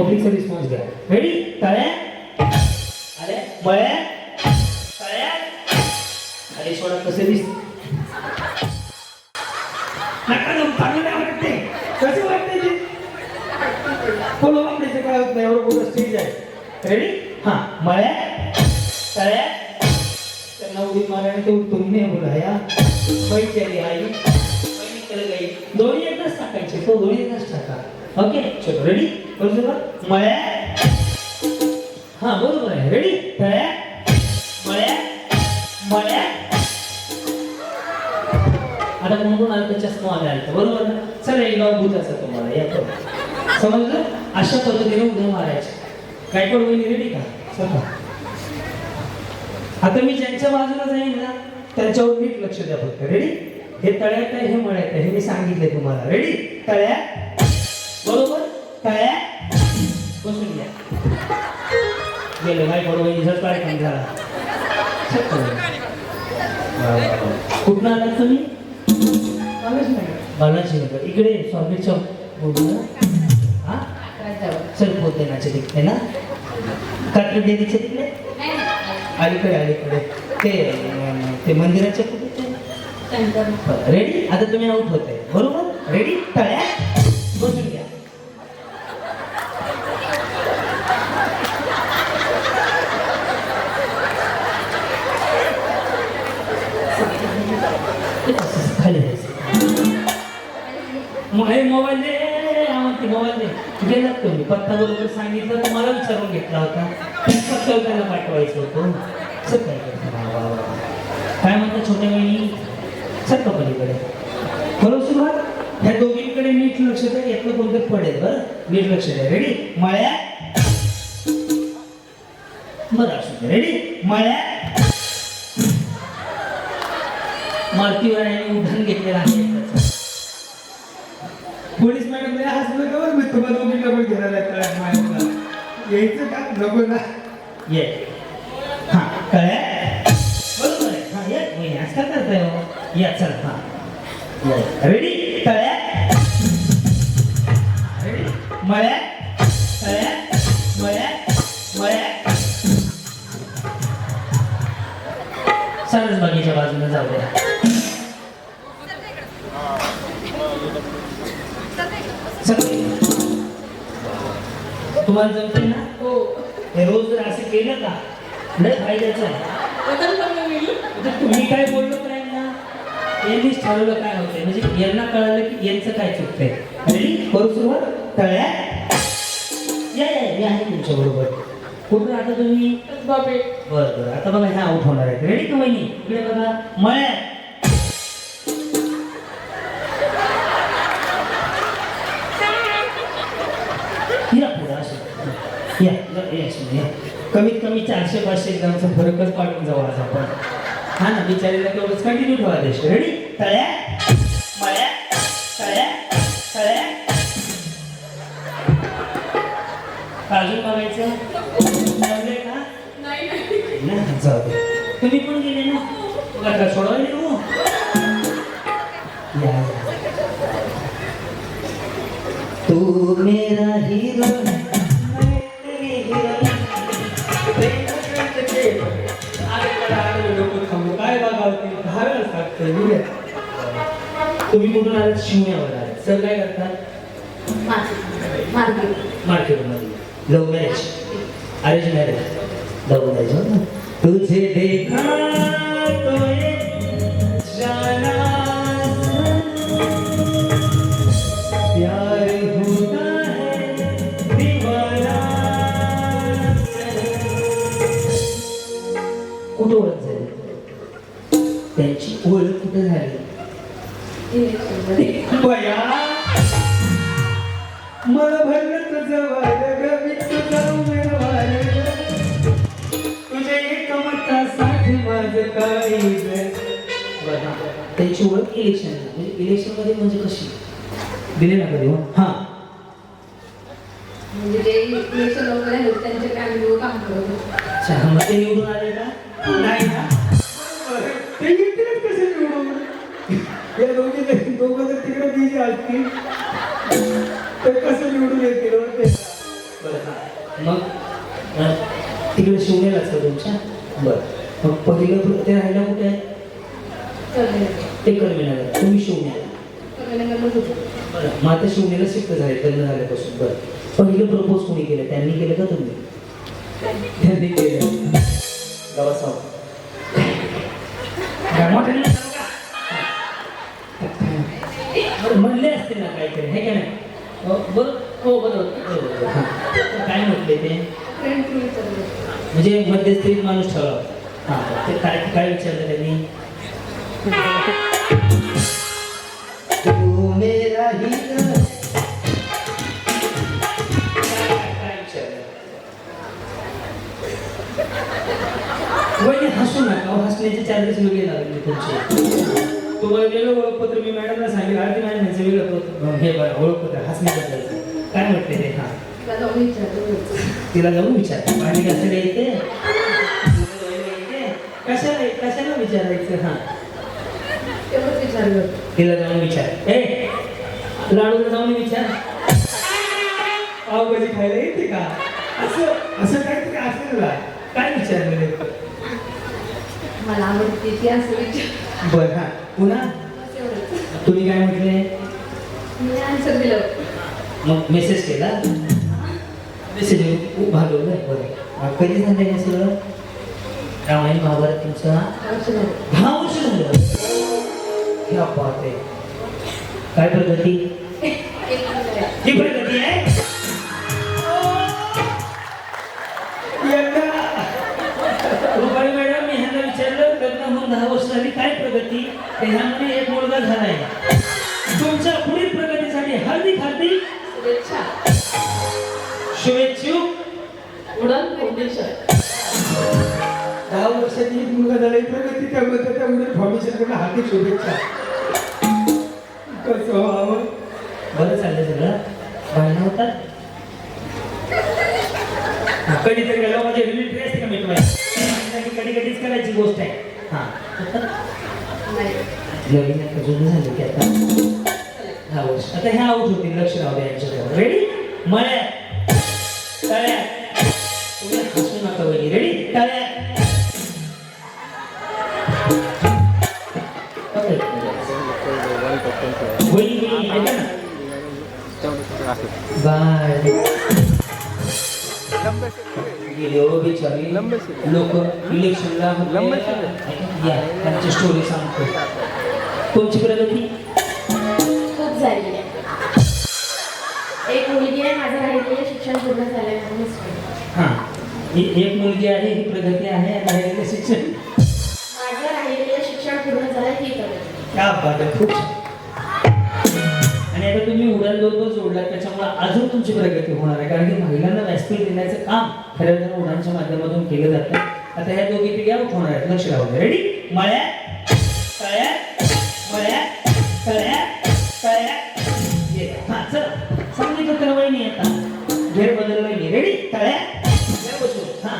Public service response द्या रेडी तळ्या अरे मळ्या तळ्या अरे सोडा कसे दिस नका जाऊ, चांगलं नाही वाटते कसे वाटते ते? बोलो आपले आपल्याचं काय होत नाही एवढं बोलत स्टेज आहे. रेडी हा मळ्या तळ्या त्यांना उडी मारायला ते तुम्ही बोला या पैसे आई बैल गाई दोन्ही एकदाच टाकायचे तो दोन्ही एकदाच टाका. ओके चलो रेडी बरोबर मळ्या हा बरोबर आहे रेडी तळ्या मळ्या मळ्या आता कोण कोण आलं तर चष्मा आला आलं? बरोबर ना चला एक गाव भूत असं तुम्हाला या समजलं? अशा पद्धतीने उद्या मारायचे. काय पण होईल रेडी का? चला. आता मी ज्यांच्या बाजूला जाईन ना त्यांच्यावर नीट लक्ष द्या फक्त. रेडी हे तळ्यात आहे हे मळ्यात आहे हे मी सांगितलंय तुम्हाला. रेडी तळ्या बरोबर? तळ्या बसून घ्या गेलं नाही बरोबर इथं कार्यक्रम झाला. कुठनं आलात तुम्ही? बालाजी नगर इकडे स्वामी चौक. हा? चल पोते नाचे तिकडे ना. कात्र देवीचे तिकडे? अलीकडे अलीकडे. ते ते मंदिराच्या कुठे? रेडी आता तुम्ही आउट होते. बरोबर? रेडी तळ्या बसून घ्या हे मोबाईल दे म्हणते मोबाईल दे. गेलात तुम्ही. पत्ता बरोबर सांगितलं तर मला विचारून घेतला होता. पत्ता त्याला पाठवायचं होतं. काय काय म्हणता छोट्या बहिणी? सर पलीकडे? बरोबर सुरुवात. ह्या दोघींकडे नीट लक्ष द्या. यातलं कोणतं पडेल बरं? नीट लक्ष द्या. रेडी मळ्या. बरं असू द्या. रेडी मळ्या. मारुतीवर आणि उठून घेतलेलं आहे. पोलीस मॅडम लय हसलं का बरं? मी तुम्हाला दोघींना पण घेणार आहे यायचं का? नको ना. ये. हा कळ्या? बरोबर आहे. हां ये. वहिनी, असं का या चल हा. रेडी तळ्या रेडी मळ्या? तळ्या मळ्या? मळ्या? सरस बागेच्या बाजूने जाऊया. तुम्हाला जमते ना? हे. रोज जर असं केलं का लय फायद्याचं आहे. तुम्ही काय बोललो काय ना यांनीच ठरवलं काय होतंय. म्हणजे यांना कळालं की यांचं काय चुकतंय. रेडी करू सुरुवात तळ्या या या मी आहे तुमच्या बरोबर. कुठं आता तुम्ही? बरं बरं. आता बघा ह्या आउट होणार आहेत. रेडी का वहिनी? इकडे बघा. मळ्या या कमीत कमी चारशे पाचशे ग्रामचा फरकच पाडून जाऊ आज आपण. हा ना बिचारीला तेवढंच कंटिन्यू ठेवा देश रेडी तळ्या मळ्या तळ्या तळ्या. अजून बघायचं का? नाही जाऊ दे. तुम्ही पण गेले ना? तुला का या या. तू मेरा हीरो तुम्ही कुठून आलात? शिवण्यावर आलात. सर काय करतात? मार्केटमध्ये love marriage arrange marriage love marriage तुझे देखा त्यांची ओळख इलेक्शन म्हणजे इलेक्शनमध्ये म्हणजे कशी? दिले ना कधी हो? हा. म्हणजे जे इलेक्शन वगैरे आहेत त्यांचे काय काम करत होते. अच्छा मग ते निवडून आले का? नाही ना? ते येतीलच कसे निवडून? या दोघी जर तिकडे बिझी असतील तर कसं निवडून येतील हो ते? बरं मग तिकडे शिवण्यालाच का तुमच्या? बरं. मग पहिलं ते राहायला कुठे आहे? ते कर्मीनगर तुम्ही शिवण्याला बरं मग आता शिवण्याला शिफ्ट झाले लग्न झाल्यापासून. बरं. पहिलं प्रपोज कोणी केलं? त्यांनी केलं का तुम्ही? त्यांनी केलं. गावा साव मोठ्याने सांगू का? बरं म्हणले असते ना काहीतरी हे का नाही? हो, बरं. हो बरोबर. बरोबर हां. काय म्हटले ते? म्हणजे मध्यस्थी माणूस ठरवा. हां ते काय काय विचारलं त्यांनी? तू मेरा ही न- काय- काय विचारलं? वहिनी हसू नका हो, हसण्याचे चार्जेस वेगळे लागले तुमचे. तुम्हाला वेगळं ओळखपत्र मी मॅडमला सांगितलं आरती मॅडमचं वेगळं पत्र- हे बघा ओळखपत्र हसण्याबद्दलचं काय म्हटले ते? हां. तिला जाऊन विचार. पाणी येते येते? कशाला कशाला विचारायचं हा? तिला जाऊन विचार. ए लाडूला जाऊन विचार. पावभाजी खायला येते का? असं असं काहीतरी असेल ना काय विचारलं नेमकं? मला आवडते ती असं विचार. बरं हा. पुन्हा? तुम्ही काय म्हटले? मी आन्सर दिलं. मग मेसेज केला? मेसेज भागवलं बरं. कधी झालं हे सगळं? रामायण महाभारत तुमचा वर्ष झालं. झालं क्या प्रगती. ही प्रगती आहे. रुपाली मॅडम मी ह्यांना विचारलं लग्न होऊन दहा वर्ष झाली काय प्रगती? तर ह्यामध्ये एक मुलगा झालाय. तुमच्या पुढील प्रगतीसाठी हार्दिक शुभेच्छा. शुभेच्छुक. उडन फाउंडेशन दहा वर्षाची एक मुलगा झाला ही प्रगती त्यामुळे फाउंडेशनकडे हार्दिक शुभेच्छा. कसं व्हावं बरं चाललं सगळं. भांडणं होतात कधीतरी गेलो माझे रिलेटिव्ह असते का मी तुम्हाला कधी कधीच करायची गोष्ट आहे. हां. नवीन आता जुनं झालं की आता. दहा वर्ष. आता ह्या आऊट होतील लक्ष राहू द्या यांच्याजवळ. रेडी मळ्या तळ्या बाय. हो. लोक इलेक्शनला त्यांची स्टोरी सांगतो. तुमची प्रगती खूप झाली आहे. एक मुलगी आहे माझं राहिलेलं शिक्षण पूर्ण. हां. ही एक मुलगी आहे ही प्रगती आहे आणि राहिलेलं शिक्षण. माझं राहिलेलं शिक्षण पूर्ण झालंय ही प्रगती. क्या बात आहे खूप आता जोडला त्याच्यामुळे अजून तुमची प्रगती होणार आहे. कारण की महिलांना व्यासपीठ देण्याचं काम खऱ्या तर उडानच्या माध्यमातून केलं जातं. आता ह्या दोघी पिढ्या होणार आहेत. लक्ष राहू रेडी मळ्या तळ्या मळ्या तळ्या तळ्या हा हां चला. सांगितलं तर वहिनी आता. घेर बदल वहिनी. रेडी तळ्या बसू हां.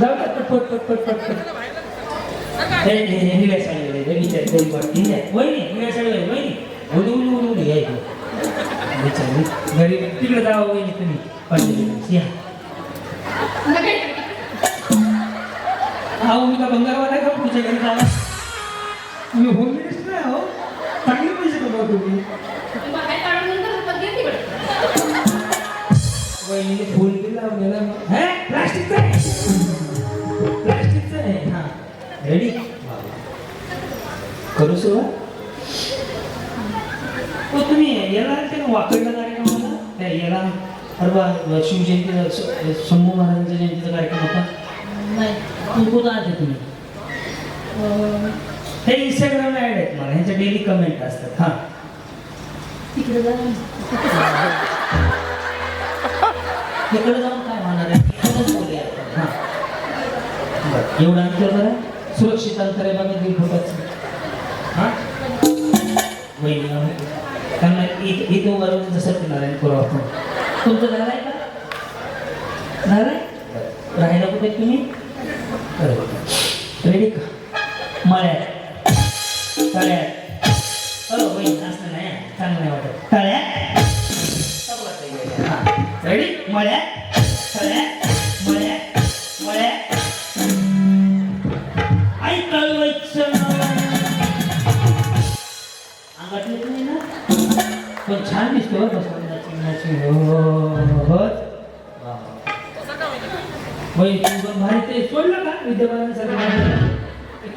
जाऊ का पट पट पट पट पट हे हे हे निळ्या साडीवर आहे, विचार दोन वहिनी निळ्या साडीवर वहिनी उडी उडी उडी उडी विचारू घरी. तिकडे जावं वहिनी तुम्ही. पाहिजे. या. अहो मी का बंगारवाला का? पुढच्या घरी जावा? मी होम मिनिस्टर आहे हो चांगले पैसे कमवा तुम्ही वहिनीने गेला. हे? प्लास्टिकचं आहे? प्लास्टिकचं आहे. रेडी करू सुरुवात? याला वाकडला कार्यक्रमाला त्या याला परवा शिवजयंतीचा स- शंभू महाराजांच्या जयंतीचा कार्यक्रम होता? नाही तुम्ही हे इंस्टाग्रामला ॲड आहेत मला ह्यांच्या डेली कमेंट असतात हां. तिकडे जा. तिकडे जाऊन काय होणार आहे? इकडंच बोलूया आपण. हां. एवढं अंतर बरं? सुरक्षित अंतर आहे बघा फुटाचं हां? आम्ही त्यांना इथं इथं जसं नारायण करू आपण तुमचं झालं आहे का? झालं आहे? राहायला कुठे तुम्ही? रेडी का मळ्यात. तळ्यात. हो वहिनी असं नाही चांगलं नाही वाटत. तळ्यात? रेडी मळ्यात?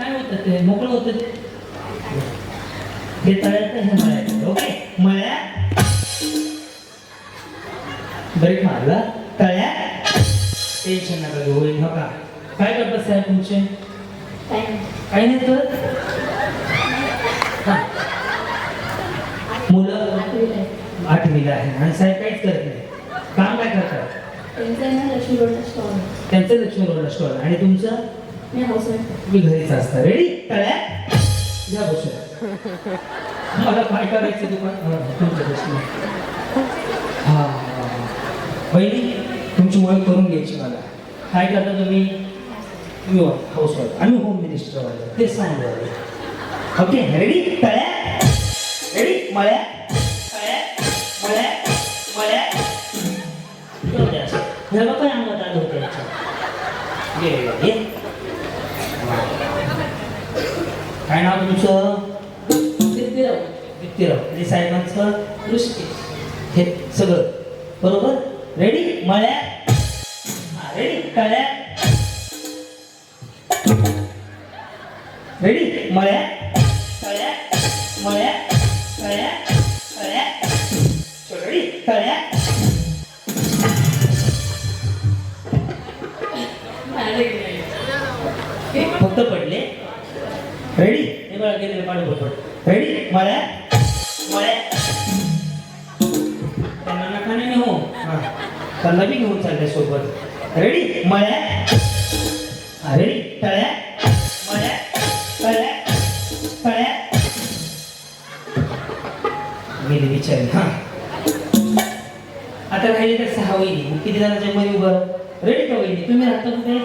काय होतं ते? मोकळं होतं ते? हे तळ्यात हे मळ्यात ओके? मळ्या ब्रेक मारला तळ्या टेन्शन नका घेऊ होईल हो का? काय करतात साहेब तुमचे. काही नाही हा. मुलं? आठवीला आहे. आणि साहेब काहीच करत नाही. काम काय करतात. त्यांचं लक्ष्मी रोडला स्टॉल. आणि तुमचं? मी हाऊस मी घरीच असतं. रेडी तळ्या या बसूया मला काय करायचं दुकान तुमच्या बसून हा. पहिली तुमची ओळख करून घ्यायची मला. काय करता तुम्ही? तुम्ही हाऊस वाईफ आम्ही होम मिनिस्टर वाले. ते सांगू. ओके रेडी तळ्या रेडी मळ्या तळ्या मळ्या मळ्या काय अंगात आलं होतं याच्या. ये ये, ये काय नाव तुमचं? सिद्धिराव वित्तीराव आणि साहेबांचं? दृष्टी हे सगळं. बरोबर? रेडी मळ्या रेडी तळ्या रेडी मळ्या तळ्या मळ्या तळ्या तळ्या रेडी तळ्या फक्त पडले? रेडी हे बघा गेले पाणी पड रेडी मळ्या मळ्या त्यांना नका नाही हो हा. त्यांना बी घेऊन चालले सोबत. रेडी मळ्या हा रेडी तळ्या मळ्या तळ्या तळ्या गेली विचारली हा. आता राहिले तर सहा वहिनी. मग किती जणांच्या मध्ये उभं? रेडी का वहिनी? तुम्ही राहता कुठे?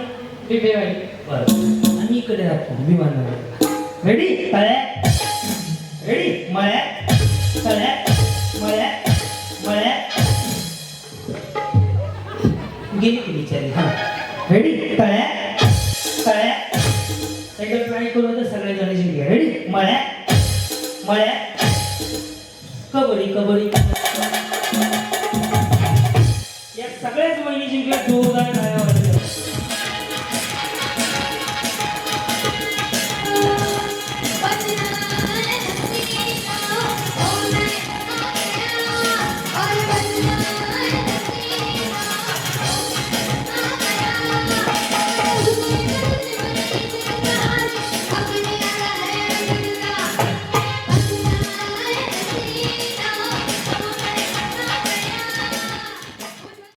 बिबेवाडी बरं. आम्ही इकडे राहतो. विमाननगर रेडी तळ्या रेडी मळ्या. तळ्या मळ्या. मळ्या. गेली की बिचारी. हा. रेडी तळ्या तळ्या एकदा ट्राय करू तर सगळे जण जिंकले. रेडी मळ्या. मळ्या. कबड्डी कबड्डी. या सगळ्याच वहिनी जिंकल्या जोरदार टाळ्या